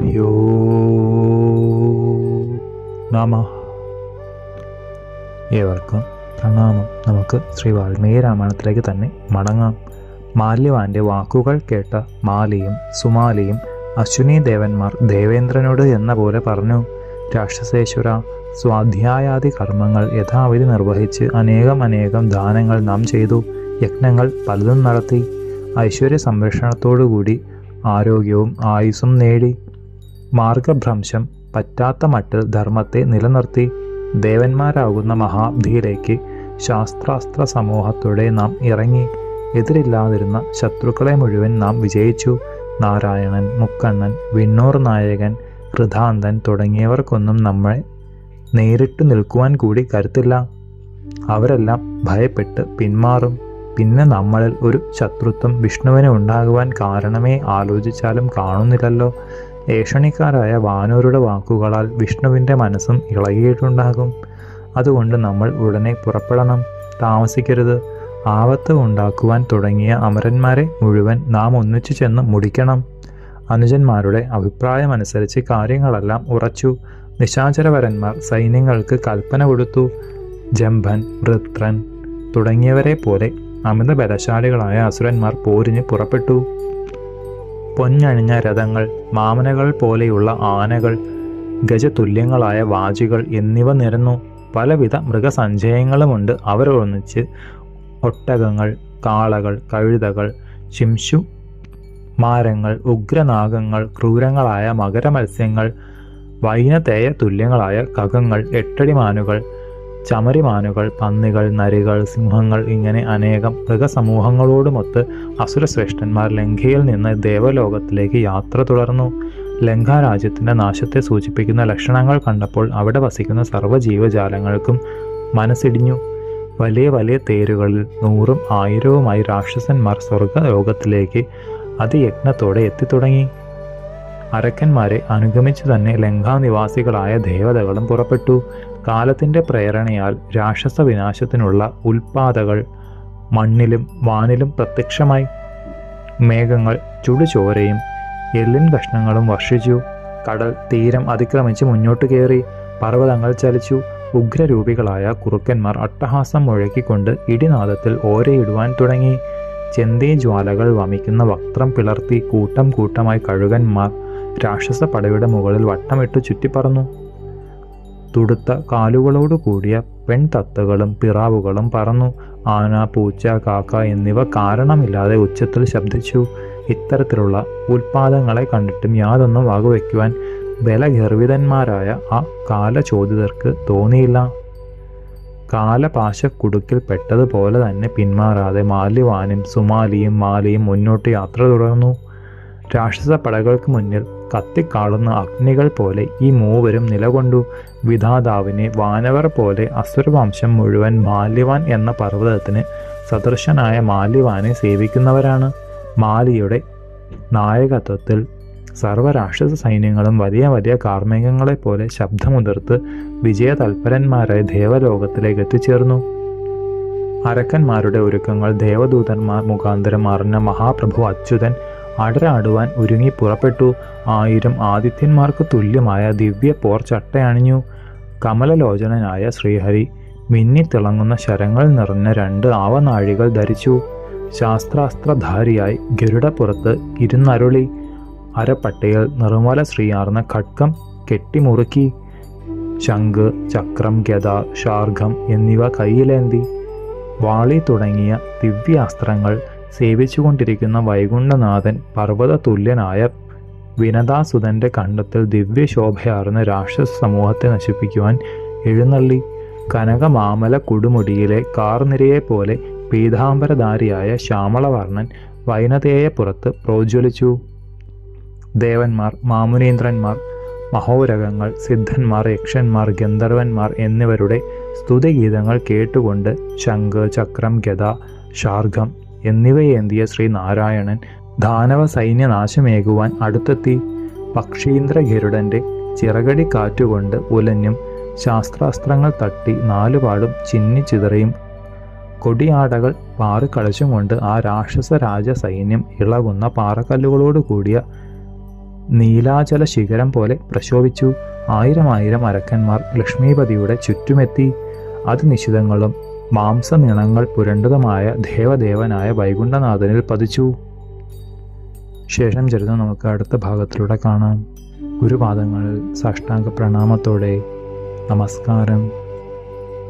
ഗുരുഭ്യോ നമ. ഏവർക്കും പ്രണാമം. നമുക്ക് ശ്രീ വാൽമീകി രാമായണത്തിലേക്ക് തന്നെ മടങ്ങാം. മാല്യവാന്റെ വാക്കുകൾ കേട്ട മാലിയും സുമാലിയും അശ്വിനി ദേവന്മാർ ദേവേന്ദ്രനോട് എന്ന പോലെ പറഞ്ഞു രാക്ഷസേശ്വര സ്വാധ്യായാദി കർമ്മങ്ങൾ യഥാവിധി നിർവഹിച്ച് അനേകം അനേകം ദാനങ്ങൾ നാം ചെയ്തു. യജ്ഞങ്ങൾ പലതും നടത്തി. ഐശ്വര്യ സംരക്ഷണത്തോടുകൂടി ആരോഗ്യവും ആയുസ്സും നേടി. മാർഗഭ്രംശം പറ്റാത്ത മട്ടിൽ ധർമ്മത്തെ നിലനിർത്തി ദേവന്മാരാകുന്ന മഹാബ്ധിയിലേക്ക് ശാസ്ത്രാസ്ത്ര സമൂഹത്തോടെ നാം ഇറങ്ങി എതിരില്ലാതിരുന്ന ശത്രുക്കളെ മുഴുവൻ നാം വിജയിച്ചു. നാരായണൻ മുക്കണ്ണൻ വിണ്ണൂർ നായകൻ ഹൃദാന്തൻ തുടങ്ങിയവർക്കൊന്നും നമ്മളെ നേരിട്ട് നിൽക്കുവാൻ കൂടി കരുത്തില്ല. അവരെല്ലാം ഭയപ്പെട്ട് പിന്മാറും. പിന്നെ നമ്മളിൽ ഒരു ശത്രുത്വം വിഷ്ണുവിന് ഉണ്ടാകുവാൻ കാരണമേ ആലോചിച്ചാലും കാണുന്നില്ലല്ലോ. ഏഷണിക്കാരായ വാനൂരുടെ വാക്കുകളാൽ വിഷ്ണുവിന്റെ മനസ്സും ഇളകിയിട്ടുണ്ടാകും. അതുകൊണ്ട് നമ്മൾ ഉടനെ പുറപ്പെടണം. താമസിക്കരുത്. ആപത്ത് ഉണ്ടാക്കുവാൻ തുടങ്ങിയ അമരന്മാരെ മുഴുവൻ നാം ഒന്നിച്ചു ചെന്ന് മുടിക്കണം. അനുജന്മാരുടെ അഭിപ്രായമനുസരിച്ച് കാര്യങ്ങളെല്ലാം ഉറച്ചു. നിശാചരവരന്മാർ സൈന്യങ്ങൾക്ക് കൽപ്പന കൊടുത്തു. ജംഭൻ വൃത്രൻ തുടങ്ങിയവരെ പോലെ അമിത ബലശാലികളായ അസുരന്മാർ പോരിന് പുറപ്പെട്ടു. പൊന്നണിഞ്ഞ രഥങ്ങൾ മാമനകൾ പോലെയുള്ള ആനകൾ ഗജതുല്യങ്ങളായ വാചികൾ എന്നിവ നിരന്നു. പലവിധ മൃഗസഞ്ചയങ്ങളുമുണ്ട് അവരൊന്നിച്ച്. ഒട്ടകങ്ങൾ കാളകൾ കഴുതകൾ ശിംശു മാരങ്ങൾ ഉഗ്രനാഗങ്ങൾ ക്രൂരങ്ങളായ മകരമത്സ്യങ്ങൾ വൈനതേയ തുല്യങ്ങളായ കകങ്ങൾ എട്ടടിമാനുകൾ ചമരിമാനുകൾ പന്നികൾ നരികൾ സിംഹങ്ങൾ ഇങ്ങനെ അനേകം മൃഗസമൂഹങ്ങളോടുമൊത്ത് അസുരശ്രേഷ്ഠന്മാർ ലങ്കയിൽ നിന്ന് ദേവലോകത്തിലേക്ക് യാത്ര തുടർന്നു. ലങ്ക രാജ്യത്തിന്റെ നാശത്തെ സൂചിപ്പിക്കുന്ന ലക്ഷണങ്ങൾ കണ്ടപ്പോൾ അവിടെ വസിക്കുന്ന സർവജീവജാലങ്ങൾക്കും മനസ്സിടിഞ്ഞു. വലിയ വലിയ തേരുകളിൽ നൂറും ആയിരവുമായി രാക്ഷസന്മാർ സ്വർഗലോകത്തിലേക്ക് അതിയജ്ഞത്തോടെ എത്തിത്തുടങ്ങി. അരക്കന്മാരെ അനുഗമിച്ചു തന്നെ ലങ്കാനിവാസികളായ ദേവതകളും പുറപ്പെട്ടു. കാലത്തിന്റെ പ്രേരണയാൽ രാക്ഷസ വിനാശത്തിനുള്ള ഉൽപാദകൾ മണ്ണിലും വാനിലും പ്രത്യക്ഷമായി. മേഘങ്ങൾ ചുടുചോരയും എല്ലിൻ കഷ്ണങ്ങളും വർഷിച്ചു. കടൽ തീരം അതിക്രമിച്ച് മുന്നോട്ട് കയറി. പർവതങ്ങൾ ചലിച്ചു. ഉഗ്രരൂപികളായ കുറുക്കന്മാർ അട്ടഹാസം മുഴക്കിക്കൊണ്ട് ഇടിനാദത്തിൽ ഓരയിടുവാൻ തുടങ്ങി. ചെന്തേ ജ്വാലകൾ വമിക്കുന്ന വക്രം പിളർത്തി കൂട്ടം കൂട്ടമായി കഴുകന്മാർ രാക്ഷസ പടയുടെ മുകളിൽ വട്ടമിട്ട് ചുറ്റിപ്പറന്നു. തുടുത്ത കാലുകളോട് കൂടിയ പെൺതത്തകളും പിറാവുകളും പറന്നു. ആന പൂച്ച കാക്ക എന്നിവ കാരണമില്ലാതെ ഉച്ചത്തിൽ ശബ്ദിച്ചു. ഇത്തരത്തിലുള്ള ഉൽപാദങ്ങളെ കണ്ടിട്ടും യാതൊന്നും വകവയ്ക്കുവാൻ ബലഗർവിതന്മാരായ ആ കാലചോദിതർക്ക് തോന്നിയില്ല. കാലപാശക്കുടുക്കിൽ പെട്ടതുപോലെ തന്നെ പിന്മാറാതെ മാല്യവാനും സുമാലിയും മാലിയും മുന്നോട്ട് യാത്ര തുടർന്നു. രാക്ഷസ പടകൾക്ക് മുന്നിൽ കത്തിക്കാളുന്ന അഗ്നികൾ പോലെ ഈ മൂവരും നിലകൊണ്ടു. വിധാതാവിനെ വാനവർ പോലെ അസുരവംശം മുഴുവൻ മാല്യവാൻ എന്ന പർവതത്തിന് സദൃശനായ മാല്യവാനെ സേവിക്കുന്നവരാണ്. മാലിയുടെ നായകത്വത്തിൽ സർവരാക്ഷസ സൈന്യങ്ങളും വലിയ വലിയ കാർമ്മികങ്ങളെപ്പോലെ ശബ്ദമുതിർത്ത് വിജയതൽപരന്മാരായി ദേവലോകത്തിലേക്ക് എത്തിച്ചേർന്നു. അരക്കന്മാരുടെ ഒരുക്കങ്ങൾ ദേവദൂതന്മാർ മുഖാന്തരം അറിഞ്ഞ മഹാപ്രഭു അച്യുതൻ അടരാടുവാൻ ഒരുങ്ങി പുറപ്പെട്ടു. ആയിരം ആദിത്യന്മാർക്ക് തുല്യമായ ദിവ്യ പോർ ചട്ടയണിഞ്ഞു. കമലലോചനനായ ശ്രീഹരി മിന്നിത്തിളങ്ങുന്ന ശരങ്ങൾ നിറഞ്ഞ രണ്ട് ആവനാഴികൾ ധരിച്ചു. ശാസ്ത്രാസ്ത്രധാരിയായി ഗരുഡപ്പുറത്ത് ഇരുന്നരുളി. അരപ്പട്ടയിൽ നിർമ്മല ശ്രീയാർന്ന ഖഡ്കം കെട്ടിമുറുക്കി. ശംഖ് ചക്രം ഗത ശാർഘം എന്നിവ കയ്യിലേന്തി. വാളി തുടങ്ങിയ ദിവ്യാസ്ത്രങ്ങൾ സേവിച്ചുകൊണ്ടിരിക്കുന്ന വൈകുണ്ഠനാഥൻ പർവത തുല്യനായ വിനതാസുതന്റെ കണ്ടത്തിൽ ദിവ്യശോഭയാർന്ന രാക്ഷസ സമൂഹത്തെ നശിപ്പിക്കുവാൻ എഴുന്നള്ളി കനകമാമല കൊടുമുടിയിലെ കാർനിരയെ പോലെ പീതാംബരധാരിയായ ശ്യാമളവർണൻ വൈനതേയപ്പുറത്ത് പ്രോജ്വലിച്ചു. ദേവന്മാർ മാമുനീന്ദ്രന്മാർ മഹോരകങ്ങൾ സിദ്ധന്മാർ യക്ഷന്മാർ ഗന്ധർവന്മാർ എന്നിവരുടെ സ്തുതിഗീതങ്ങൾ കേട്ടുകൊണ്ട് ശംഖ് ചക്രം ഗത ശാർഘം എന്നിവയേന്തിയ ശ്രീനാരായണൻ ദാനവ സൈന്യനാശമേകുവാൻ അടുത്തെത്തി. പക്ഷീന്ദ്രഗരുഡന്റെ ചിറകടി കാറ്റുകൊണ്ട് ഉലഞ്ഞും ശാസ്ത്രാസ്ത്രങ്ങൾ തട്ടി നാലുപാടും ചിന്നി ചിതറയും. കൊടിയാടകൾ പാറിക്കളിച്ചും കൊണ്ട് ആ രാക്ഷസ രാജ സൈന്യം ഇളകുന്ന പാറക്കല്ലുകളോട് കൂടിയ നീലാചല ശിഖരം പോലെ പ്രശോഭിച്ചു. ആയിരം ആയിരം അരക്കന്മാർ ലക്ഷ്മീപതിയുടെ ചുറ്റുമെത്തി. അതിനിശിതങ്ങളും മാംസനിണങ്ങൾ പുരണ്ടതുമായ ദേവദേവനായ വൈകുണ്ഠനാഥനിൽ പതിച്ചു. ശേഷം ചരിതം നമുക്ക് അടുത്ത ഭാഗത്തിലൂടെ കാണാം. ഗുരുപാദങ്ങളിൽ സാഷ്ടാംഗ പ്രണാമത്തോടെ നമസ്കാരം.